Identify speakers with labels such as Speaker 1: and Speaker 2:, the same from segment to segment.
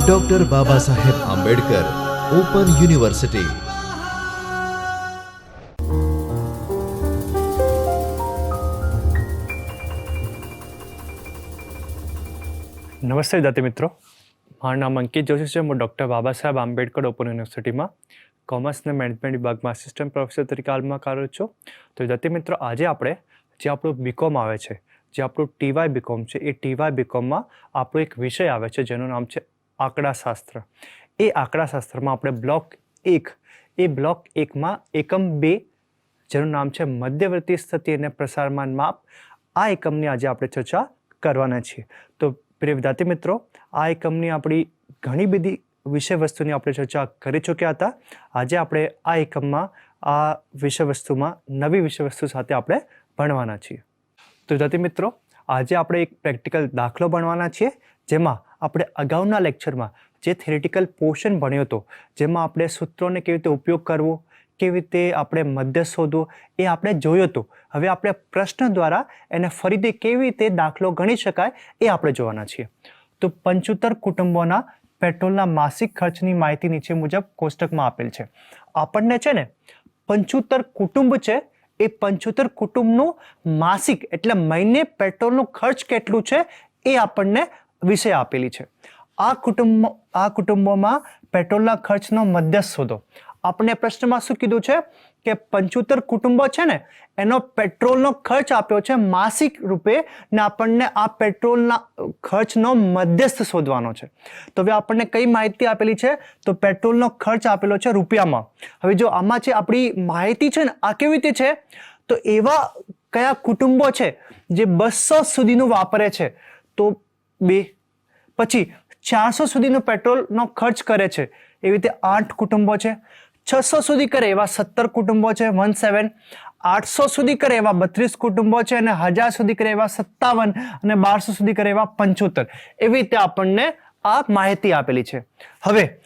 Speaker 1: Doctor Baba Saheb Ambedkar open university
Speaker 2: નમસ્તે વિદ્યાર્થી મિત્રો મારું નામ અંકિત જોશી છે હું ડૉક્ટર બાબા સાહેબ આંબેડકર ઓપન યુનિવર્સિટીમાં કોમર્સના મેનેજમેન્ટ વિભાગમાં આસિસ્ટન્ટ પ્રોફેસર તરીકે હાલમાં કાર્ય છું તો વિદ્યાર્થી મિત્રો આજે આપણે જે આપણું બીકોમ આવે છે જે આપણું ટીવાય બીકોમ છે, એ ટીવાય બીકોમમાં આપણો એક વિષય આવે છે, જેનું નામ છે આંકડાશાસ્ત્ર. એ આંકડાશાસ્ત્રમાં આપણે બ્લોક એક, એ બ્લોક એકમાં એકમ બે, જેનું નામ છે મધ્યવર્તી સ્થિતિ અને પ્રસારમાન માપ, આ એકમની આજે આપણે ચર્ચા કરવાના છીએ. તો પ્રિય વિદ્યાર્થી મિત્રો, આ એકમની આપણી ઘણી બધી વિષય વસ્તુની આપણે ચર્ચા કરી ચૂક્યા હતા. આજે આપણે આ એકમમાં આ વિષય વસ્તુમાં નવી વિષય વસ્તુ સાથે આપણે ભણવાના છીએ. તો વિદ્યાર્થી મિત્રો, આજે આપણે એક પ્રેક્ટિકલ દાખલો ભણવાના છીએ, જેમાં આપણે અગાઉના લેક્ચરમાં જે થિયરિટિકલ પોર્શન ભણ્યો હતો, જેમાં આપણે સૂત્રોને કેવી રીતે ઉપયોગ કરવો, કેવી રીતે આપણે મધ્ય શોધવો એ આપણે જોયું હતું. હવે આપણે પ્રશ્ન દ્વારા એને ફરીથી કેવી રીતે દાખલો ગણી શકાય, એ આપણે જોવાના છીએ. તો પંચોતેર કુટુંબોના પેટ્રોલના માસિક ખર્ચની માહિતી નીચે મુજબ કોષ્ટકમાં આપેલ છે. આપણને છે ને પંચોતેર કુટુંબ છે એ પંચોતેર કુટુંબનું માસિક એટલે મહિને પેટ્રોલનું ખર્ચ કેટલું છે એ આપણને વિષય આપેલી છે. આ કુટુંબ, આ કુટુંબોમાં પેટ્રોલના ખર્ચનો મધ્ય શોધો. આપણે પ્રશ્નમાં શું કીધું છે? કે પંચોતેર કુટુંબો છે ને, એનો પેટ્રોલનો ખર્ચ આપ્યો છે માસિક રૂપે ને આપણને આ પેટ્રોલના ખર્ચનો મધ્યસ્થ શોધવાનો છે. તો હવે આપણને કઈ માહિતી આપેલી છે? તો પેટ્રોલનો ખર્ચ આપેલો છે રૂપિયામાં. હવે જો આમાં છે આપણી માહિતી છે ને, આ કેવી રીતે છે? તો એવા કયા કુટુંબો છે જે બસો સુધીનું વાપરે છે? તો બે. પછી ચારસો સુધીનો પેટ્રોલનો ખર્ચ કરે છે. એવી રીતે આઠ કુટુંબો છે. છસો સુધી કરે એવા સત્તર કુટુંબો છે, વન સેવન, આઠસો સુધી કરે એવા બત્રીસ કુટુંબો છે અને હજાર સુધી કરે એવા સત્તાવન અને બારસો સુધી કરે એવા પંચોતેર. એવી રીતે આપણને આ માહિતી આપેલી છે. હવે,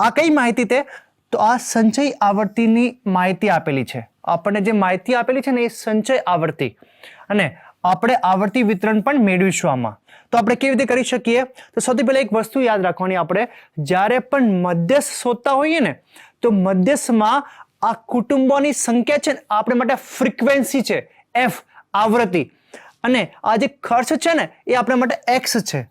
Speaker 2: આ કઈ માહિતી તે? તો આ સંચય આવર્તીની માહિતી આપેલી છે. આપણને જે માહિતી આપેલી છે ને એ સંચય આવર્તી અને આપણે આવર્તી વિતરણ પણ મેળવીશું આમાં. તો આપણે કેવી રીતે કરી શકીએ? તો સૌથી પહેલા એક વસ્તુ યાદ રાખવાની આપણે. જ્યારે પણ મધ્યસ્થ શોધતા હોઈએ ને તો મધ્યસ્થમાં આ કુટુંબોની સંખ્યા છે ને આપણે માટે ફ્રિકવન્સી છે એફ આવૃત્તિ. અને આ જે ખર્ચ છે ને, એ આપણા માટે એક્સ છે.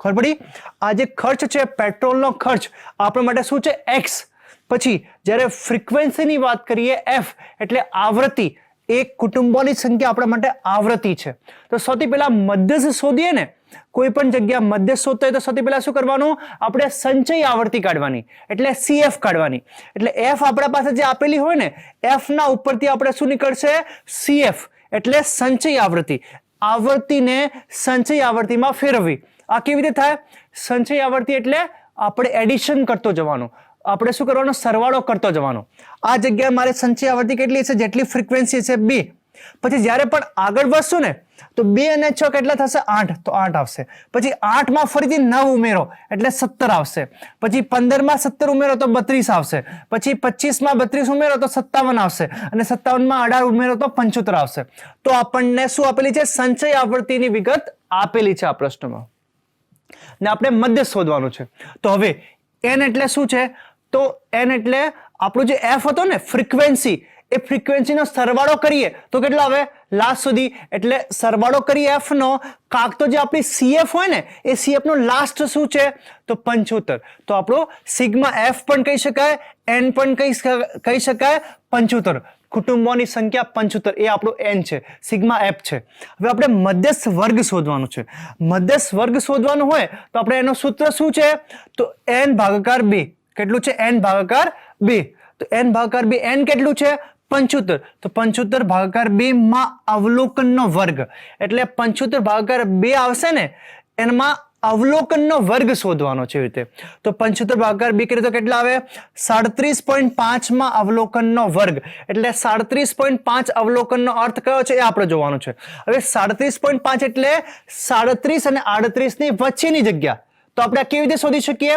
Speaker 2: ખબર પડી? આ જે ખર્ચ છે, પેટ્રોલનો ખર્ચ, આપણા માટે શું છે? એક્સ પછી જ્યારે ફ્રિકવન્સીની વાત કરીએ એફ એટલે આવૃત્તિ. એ કુટુંબોની સંખ્યા આપણા માટે આવૃત્તિ છે. તો સૌથી પહેલા મધ્યસ્થ શોધીએ ને કોઈ પણ જગ્યા મધ્યસ્થ શોધતો હોય તો સૌથી પહેલાં શું કરવાનું? આપણે સંચય આવર્તી કાઢવાની, એટલે સીએફ કાઢવાની. એટલે એફ આપણા પાસે જે આપેલી હોય ને એફના ઉપરથી આપણે શું નીકળશે? સીએફ એટલે સંચય આવૃત્તિ આવર્તીને સંચય આવર્તીમાં ફેરવવી. આ કેવી રીતે થાય? સંચય આવર્તી એટલે આપણે એડિશન કરતો જવાનું. આપણે શું કરવાનો? સરવાળો કરતો જવાનો. આ જગ્યાએ મારે સંચય આવર્તી કેટલી છે? જેટલી ફ્રિકવન્સી છે બી પછી જ્યારે પણ આગળ વધશું ને તો બે અને છ કેટલા થશે? આઠ. તો આઠ આવશે. પછી આઠમાં ફરીથી નવ ઉમેરો, એટલે સત્તર આવશે. પછી પંદરમાં સત્તર ઉમેરો તો બત્રીસ આવશે. પછી પચીસમાં બત્રીસ ઉમેરો તો સત્તાવન આવશે. અને સત્તાવનમાં અઢાર ઉમેરો તો પંચોતેર આવશે. તો આપણને શું આપેલી છે? સંચય આવૃત્તિની વિગત આપેલી છે આ પ્રશ્નમાં. ને આપણે મધ્ય શોધવાનું છે. તો હવે એન એટલે શું છે? તો એન એટલે આપણું જે એફ હતો ને ફ્રીક્વન્સી એ ફ્રીક્વન્સીનો સરવાળો કરીએ, તો કેટલા આવે? લાસ્ટ સુધી. એટલે સરવાળો કરીએ એફ નો, કાક તો જે આપણી સીએફ હોય ને, એ સીએફ નો લાસ્ટ શું છે? તો પંચોતેર. તો આપણો સિગ્મા એફ પણ કહી શકાય એન પણ કહી કહી શકાય, પંચોતેર. કુટુંબોની સંખ્યા પંચોતેર. એ આપણું એન છે. સિગ્મા એફ છે. હવે આપણે મધ્યસ્થ વર્ગ શોધવાનું છે. મધ્યસ્થ વર્ગ શોધવાનું હોય, તો આપણે એનું સૂત્ર શું છે? તો એન ભાગાકાર બે. કેટલું છે? એન ભાગાકાર બે. તો એન ભાગાકાર બે. એન કેટલું છે? પંચોતેર. તો પંચોતેર ભાગાકાર બે માં અવલોકનનો વર્ગ. એટલે પંચોતેર ભાગાકાર બે આવશે ને, એમાં અવલોકનનો વર્ગ શોધવાનો છે રીતે. તો પંચોતેર ભાગાકાર બે કરીએ તો કેટલા આવે? સાડત્રીસ પોઈન્ટ પાંચમાં અવલોકનનો વર્ગ. એટલે સાડત્રીસ પોઈન્ટ પાંચ અવલોકનનો અર્થ કયો છે? એ આપણે જોવાનું છે. હવે સાડત્રીસ પોઈન્ટ પાંચ એટલે સાડત્રીસ અને આડત્રીસની વચ્ચેની જગ્યા. તો આપણે કેવી રીતે શોધી શકીએ?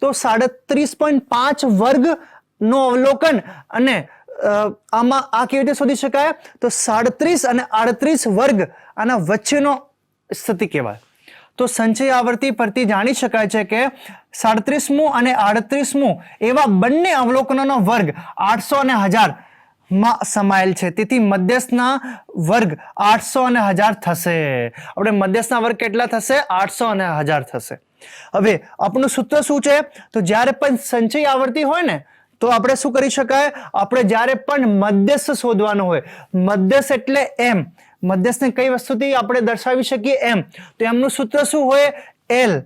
Speaker 2: તો સાડત્રીસ પોઈન્ટ પાંચ વર્ગનું અવલોકન અને આમાં આ કેવી રીતે શોધી શકાય? તો સાડત્રીસ અને આડત્રીસ વર્ગ આના વચ્ચેનો સ્થિતિ કહેવાય. તો સંચય આવર્તી પરથી જાણી શકાય છે કે સાડત્રીસમું અને આડત્રીસમું એવા બંને અવલોકનોનો વર્ગ આઠસો અને હજારમાં સમાયેલ છે. તેથી મધ્યસ્થના વર્ગ આઠસો અને હજાર થશે. આપણે મધ્યસ્થના વર્ગ કેટલા થશે? આઠસો અને હજાર થશે. હવે આપણું સૂત્ર શું છે? તો જ્યારે પણ સંચય આવર્તી હોય ને તો આપણે શું કરી શકાય? આપણે જ્યારે પણ મધ્યસ્થ શોધવાનું હોય, મધ્યસ્થ એટલે એમ. મધ્યસ્થને કઈ વસ્તુથી આપણે દર્શાવી શકીએ? એમ. તો એમનું સૂત્ર શું હોય? એલ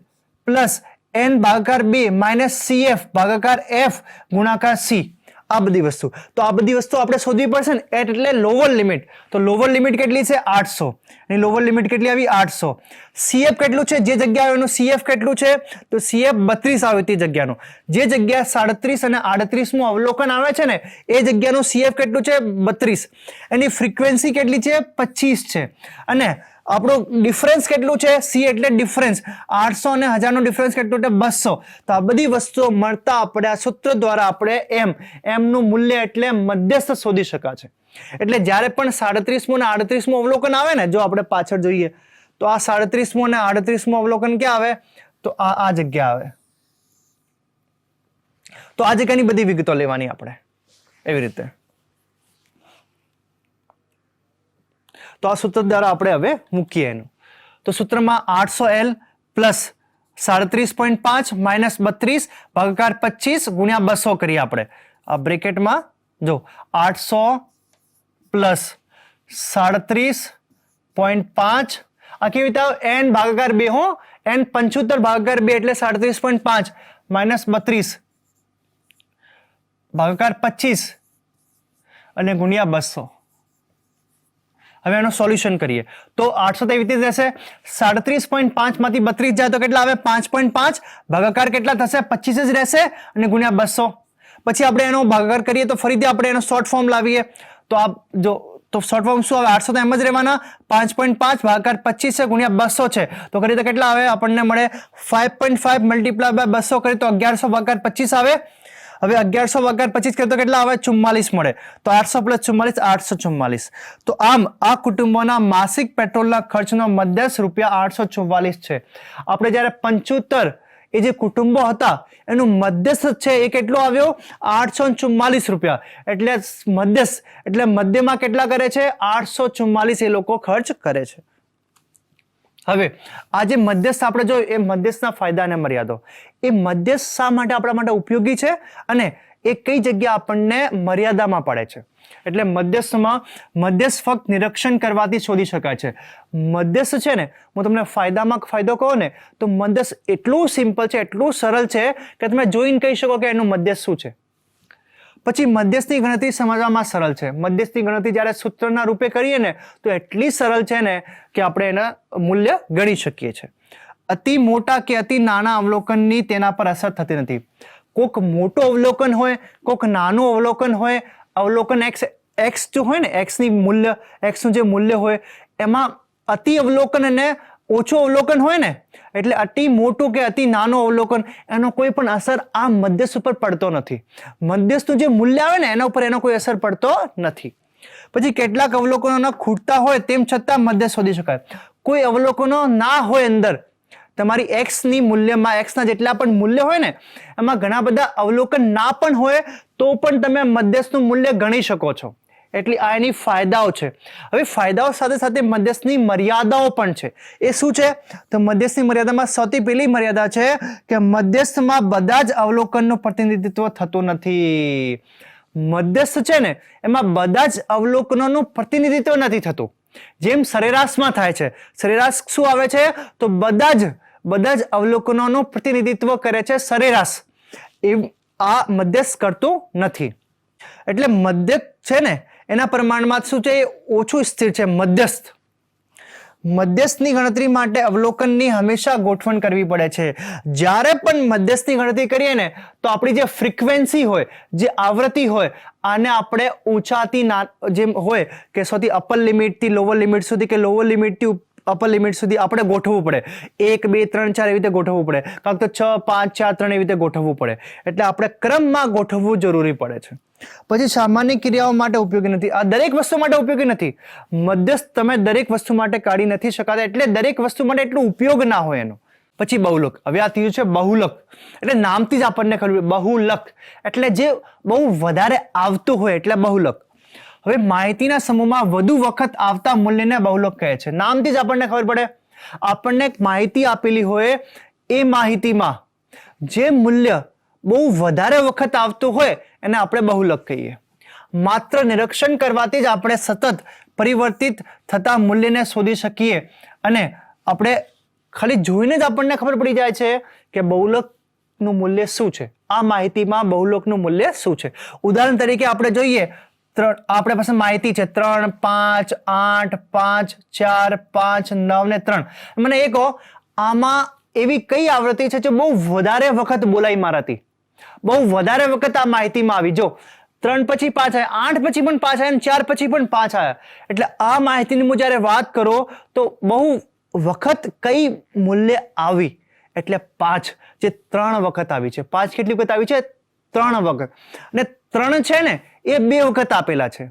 Speaker 2: પ્લસ એન ભાગાકાર બી માઇનસ સી એફ ભાગાકાર એફ ગુણાકાર સી આ બધી વસ્તુ. તો આ બધી વસ્તુ આપણે શોધવી પડશે ને એટ એટલે લોવર લિમિટ તો લોવર લિમિટ કેટલી છે? આઠસો. એની લોવર લિમિટ કેટલી આવી? આઠસો. સીએફ કેટલું છે? જે જગ્યા એનું સીએફ કેટલું છે? તો સીએફ બત્રીસ આવે તે જગ્યાનું. જે જગ્યા સાડત્રીસ અને આડત્રીસમું અવલોકન આવે છે ને, એ જગ્યાનું સીએફ કેટલું છે? બત્રીસ. એની ફ્રિકવન્સી કેટલી છે? પચીસ છે. અને આપણું ડિફરન્સ કેટલું છે? સી એટલે ડિફરન્સ આઠસો અને હજારનો ડિફરન્સ કેટલું એટલે બસો. તો આ બધી વસ્તુઓ મળતા આપણે આ સૂત્ર દ્વારા આપણે એમ, એમનું મૂલ્ય એટલે મધ્યસ્થ શોધી શકાશે. એટલે જ્યારે પણ સાડત્રીસમું અને આડત્રીસમું અવલોકન આવે ને, જો આપણે પાછળ જોઈએ, તો આ સાડત્રીસમું અને આડત્રીસમું અવલોકન ક્યાં આવે? તો આ આ જગ્યા આવે. તો આ જગ્યાની બધી વિગતો લેવાની આપણે. એવી રીતે. તો આ સૂત્ર દ્વારા આપણે હવે મૂકીએ એનું. તો સૂત્રમાં આઠસો એલ પ્લસ સાડત્રીસ પોઈન્ટ પાંચ માઇનસ બત્રીસ ભાગાકાર પચીસ ગુણ્યા બસો કરીએ આપણે. આ બ્રેકેટમાં જો આઠસો પ્લસ સાડત્રીસ પોઈન્ટ પાંચ. આ કેવી રીતે આવે? એન ભાગાકાર બે હો એન પંચોતેર ભાગાકાર બે એટલે સાડત્રીસ પોઈન્ટ પાંચ માઇનસ બત્રીસ ભાગાકાર પચીસ અને ગુણ્યા બસો. હવે એનું સોલ્યુશન કરીએ. તો આઠસો તો એવી રીતે રહેશે. સાડત્રીસ પોઈન્ટ પાંચમાંથી બત્રીસ જાય તો કેટલા આવે? પાંચ પોઈન્ટ પાંચ. ભાગાકાર કેટલા થશે? પચીસ જ રહેશે અને ગુણ્યા બસો. પછી આપણે એનો ભાગાકાર કરીએ તો ફરીથી આપણે એનો શોર્ટ ફોર્મ લાવીએ. તો આ જો, તો શોર્ટ ફોર્મ શું આવે? આઠસો તો એમ જ રહેવાના. પાંચ પોઈન્ટ પાંચ ભાગાકાર પચીસ છે, ગુણ્યા બસો છે. તો કરીએ તો કેટલા આવે? આપણને મળે five point five multiply by બસો કરીએ તો અગિયારસો ભાગાકાર પચીસ આવે. હવે અગિયારસો ભાગાકાર પચીસ કરતો કેટલા આવે? ચુમ્માલીસ મળે. તો આઠસો પ્લસ ચુમ્માલીસ, આઠસો ચુમ્માલીસ. તો આમ, આ કુટુંબોના માસિક પેટ્રોલના ખર્ચનો મધ્યસ રૂપિયા આઠસો ચુમ્માલીસ છે. આપણે જ્યારે પંચોતર એ જે કુટુંબો હતા, એનું મધ્યસ્થ છે એ કેટલો આવ્યો? આઠસો ચુમ્માલીસ રૂપિયા. એટલે મધ્યસ્થ, એટલે મધ્યમાં કેટલા કરે છે? આઠસો ચુમ્માલીસ એ લોકો ખર્ચ કરે છે. હવે, આ જે મધ્યસ્થ આપણે જો એ મધ્યસ્થના ફાયદા અને મર્યાદો. એ મધ્યસ્થ શા માટે આપણા માટે ઉપયોગી છે અને એ કઈ જગ્યા આપણને મર્યાદામાં પડે છે? એટલે મધ્યસ્થમાં મધ્યસ્થ ફક્ત નિરીક્ષણ કરવાથી શોધી શકાય છે. મધ્યસ્થ છે ને, હું તમને ફાયદામાં ફાયદો કહું ને, તો મધ્યસ્થ એટલું સિમ્પલ છે, એટલું સરળ છે કે તમે જોઈને કહી શકો કે એનું મધ્યસ્થ શું છે. પછી મધ્યસ્થની ગણતરી સમજવામાં સરળ છે. મધ્યસ્થની ગણતરી જ્યારે સૂત્રના રૂપે કરીએ ને, તો એટલી સરળ છે ને કે આપણે એના મૂલ્ય ગણી શકીએ છીએ. અતિ મોટા કે અતિ નાના અવલોકનની તેના પર અસર થતી નથી. કોક મોટું અવલોકન હોય કોક નાનું અવલોકન હોય, અવલોકન એક્સ એક્સ જો હોય ને એક્સની મૂલ્ય એક્સનું જે મૂલ્ય હોય, એમાં અતિ અવલોકન અને ઓછું અવલોકન હોય ને, એટલે અતિ મોટું કે અતિ નાનું અવલોકન, એનો કોઈ પણ અસર આ મધ્યસ્થ ઉપર પડતો નથી. મધ્યસ્થનું જે મૂલ્ય આવે ને, એના ઉપર એનો કોઈ અસર પડતો નથી. પછી કેટલાક અવલોકનોના ખૂટતા હોય તેમ છતાં મધ્યસ્થ શોધી શકાય. કોઈ અવલોકનો ના હોય અંદર, તમારી એક્સની મૂલ્યમાં એક્સના જેટલા પણ મૂલ્ય હોય ને, એમાં ઘણા બધા અવલોકન ના પણ હોય, તો પણ તમે મધ્યસ્થનું મૂલ્ય ગણી શકો છો. એટલી આ એની ફાયદાઓ છે. હવે ફાયદાઓ સાથે સાથે મધ્યસ્થની મર્યાદાઓ પણ છે. એ શું છે? તો મધ્યસ્થની મર્યાદામાં સૌથી પહેલી મર્યાદા છે કે મધ્યસ્થમાં બધા જ અવલોકનનું પ્રતિનિધિત્વ થતું નથી. મધ્યસ્થ છે ને, એમાં બધા જ અવલોકનોનું પ્રતિનિધિત્વ નથી થતું. જેમ સરેરાશમાં થાય છે. સરેરાશ શું આવે છે? તો બધા જ બધા જ અવલોકનોનું પ્રતિનિધિત્વ કરે છે સરેરાશ. એ આ મધ્યસ્થ કરતું નથી. એટલે મધ્ય છે ને એના પ્રમાણમાં શું છે? એ ઓછું સ્થિર છે, મધ્યસ્થ. મધ્યસ્થની ગણતરી માટે અવલોકનની હંમેશા ગોઠવણ કરવી પડે છે. જ્યારે પણ મધ્યસ્થની ગણતરી કરીએ ને, તો આપણી જે ફ્રિકવન્સી હોય, જે આવૃત્તિ હોય, આને આપણે ઊંચાથી ના જેમ હોય, કે સૌથી અપર લિમિટથી લોવર લિમિટ સુધી કે લોવર લિમિટથી અપર લિમિટ સુધી આપણે ગોઠવવું પડે. એક, બે, ત્રણ, ચાર એવી રીતે ગોઠવવું પડે. કાં તો છ, પાંચ, ચાર, ત્રણ એવી રીતે ગોઠવવું પડે. એટલે આપણે ક્રમમાં ગોઠવવું જરૂરી પડે છે. પછી સામાન્ય ક્રિયાઓ માટે ઉપયોગી નથી. આ દરેક વસ્તુ માટે ઉપયોગી નથી. મધ્યસ્થ તમે દરેક વસ્તુ માટે કાઢી નથી શકાતા, એટલે દરેક વસ્તુ માટે એટલો ઉપયોગ ના હોય એનો. પછી બહુલક. હવે આ થયું છે બહુલક. એટલે નામથી જ આપણને ખબર બહુલક. એટલે જે બહુ વધારે આવતું હોય, એટલે બહુલક. હવે માહિતીના સમૂહમાં વધુ વખત આવતા મૂલ્યને બહુલક કહે છે. નામથી જ આપણને ખબર પડે. આપણને માહિતી આપેલી હોય એ માહિતીમાં જે મૂલ્ય બહુ વધારે વખત આવતું હોય એને આપણે બહુલક કહીએ. માત્ર નિરીક્ષણ કરવાથી જ આપણે સતત પરિવર્તિત થતા મૂલ્યને શોધી શકીએ અને આપણે ખાલી જોઈને જ આપણને ખબર પડી જાય છે કે બહુલકનું મૂલ્ય શું છે. આ માહિતીમાં બહુલોકનું મૂલ્ય શું છે. ઉદાહરણ તરીકે આપણે જોઈએ ત્રણ, આપણે પાસે માહિતી છે. ત્રણ, પાંચ, આઠ, પાંચ, ચાર, પાંચ, નવ ને ત્રણ. મને એ કહો, આમાં એવી કઈ આવૃત્તિ છે જે બહુ વધારે વખત બોલાઈ મારાથી? બહુ વધારે વખત આ માહિતીમાં આવી. જો, ત્રણ પછી આવ્યા આઠ પછી પણ પાંચ અને ચાર પછી પણ પાંચ એટલે આ માહિતીની હું જ્યારે વાત કરો, તો બહુ વખત કઈ મૂલ્ય આવી? એટલે પાંચ, જે ત્રણ વખત આવી છે. પાંચ કેટલી વખત આવી છે? ત્રણ વખત. અને ત્રણ છે ને એ બે વખત આપેલા છે.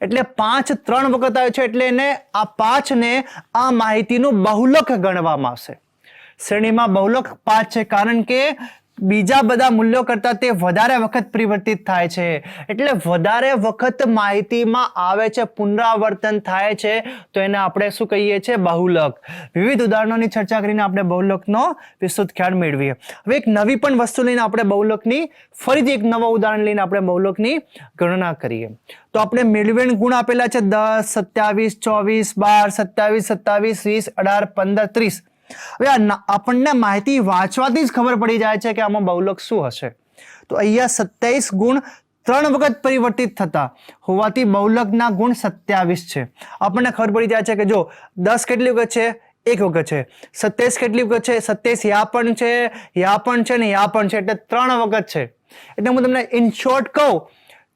Speaker 2: એટલે પાંચ ત્રણ વખત આવે છે એટલે એને આ પાંચને આ માહિતીનું બહુલક ગણવામાં આવશે. શ્રેણીમાં બહુલક પાંચ છે કારણ કે બીજા બધા મૂલ્યો કરતાં તે વધારે વખત પરિવર્તિત થાય છે. એટલે વધારે વખત માહિતીમાં આવે છે, પુનરાવર્તન થાય છે, તો એને આપણે શું કહીએ છીએ? બહુલક. વિવિધ ઉદાહરણોની ચર્ચા કરીને આપણે બહુલકનો વિસ્તૃત ખ્યાલ મેળવીએ. હવે એક નવી પણ વસ્તુ લઈને આપણે બહુલકની, ફરીથી એક નવા ઉદાહરણ લઈને આપણે બહુલકની ગણના કરીએ. તો આપણે મેળવેણ ગુણ આપેલા છે, દસ, સત્યાવીસ, ચોવીસ, બાર, સત્યાવીસ સત્તાવીસ વીસ, અઢાર, પંદર, ત્રીસ. હવે આપણને માહિતી વાંચવાથી જ ખબર પડી જાય છે કે આમાં બહુલક શું હશે. તો અહીંયા સત્યાવીસ ગુણ ત્રણ વખત પરિવર્તિત થતા. હોવાથી બહુલકના ગુણ સત્યાવીસ છે. આપણને ખબર પડી જાય છે કે જો દસ કેટલી વખત છે? એક વખત છે. સત્યાવીસ કેટલી વખત છે? સત્યાવીસ યા પણ છે, યા પણ છે ને યા પણ છે. એટલે ત્રણ વખત છે. એટલે હું તમને ઇન શોર્ટ કહું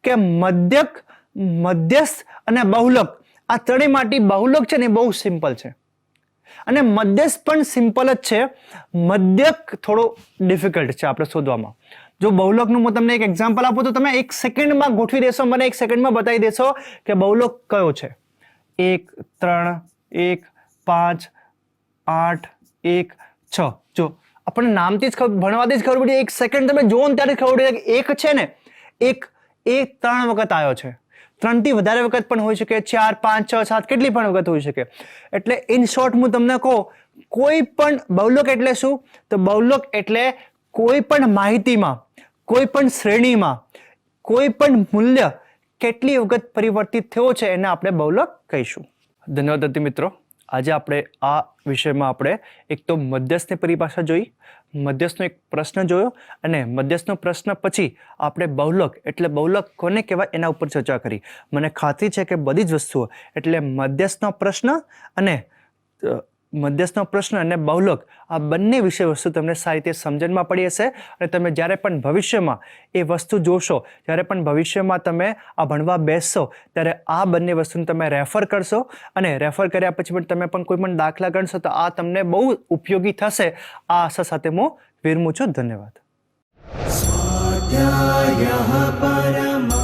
Speaker 2: કે મધ્યક, મધ્યસ્થ અને બહુલક. આ ત્રણેય માટે બહુલક છે ને બહુ સિમ્પલ છે. અને મધ્યસ્થ પણ સિમ્પલ જ છે. મધ્યક થોડો ડિફિકલ્ટ છે આપણે શોધવામાં. જો બહુલકનું હું તમને એક એક્ઝામ્પલ આપું, તો તમે એક સેકન્ડમાં ગોઠવી દેશો, મને એક સેકન્ડમાં બતાવી દેશો કે બહુલક કયો છે. એક, ત્રણ, એક, પાંચ, આઠ, એક, છ. જો આપણને નામથી જ ભણવાથી જ ખબર પડી, એક સેકન્ડ તમે જોવો ને ત્યારે ખબર પડી એક છે ને, એક, એ ત્રણ વખત આવ્યો છે. ત્રણથી વધારે વખત પણ હોઈ શકે, ચાર, પાંચ, છ, સાત, કેટલી પણ વખત હોઈ શકે. એટલે ઇન શોર્ટ હું તમને કહું, કોઈ પણ બહુલોક એટલે શું? તો બહુલોક એટલે કોઈ પણ માહિતીમાં, કોઈ પણ શ્રેણીમાં, કોઈ પણ મૂલ્ય કેટલી વખત પરિવર્તિત થયો છે એને આપણે બૌલોક કહીશું. ધન્યવાદ મિત્રો. આજે આપણે આ વિષયમાં આપણે એક તો મધ્યસ્થની પરિભાષા જોઈ મધ્યસ્થનો એક પ્રશ્ન જોયો અને મધ્યસ્થનો પ્રશ્ન પછી આપણે બહુલક એટલે બહુલક કોને કહેવાય એના ઉપર ચર્ચા કરી. મને ખાતરી છે કે બધી જ વસ્તુઓ એટલે મધ્યસ્થનો પ્રશ્ન અને મધ્યસ્થનો પ્રશ્ન અને બહુલક આ બંને વિષય વસ્તુ તમને સારી રીતે સમજણમાં પડી હશે અને તમે જ્યારે પણ ભવિષ્યમાં એ વસ્તુ જોશો, જ્યારે પણ ભવિષ્યમાં તમે આ ભણવા બેસશો, ત્યારે આ બંને વસ્તુને તમે રેફર કરશો અને રેફર કર્યા પછી પણ તમે પણ કોઈ પણ દાખલા ગણશો તો આ તમને બહુ ઉપયોગી થશે. આ આશા સાથે હું વિરમું છું. ધન્યવાદ.
Speaker 3: પરમા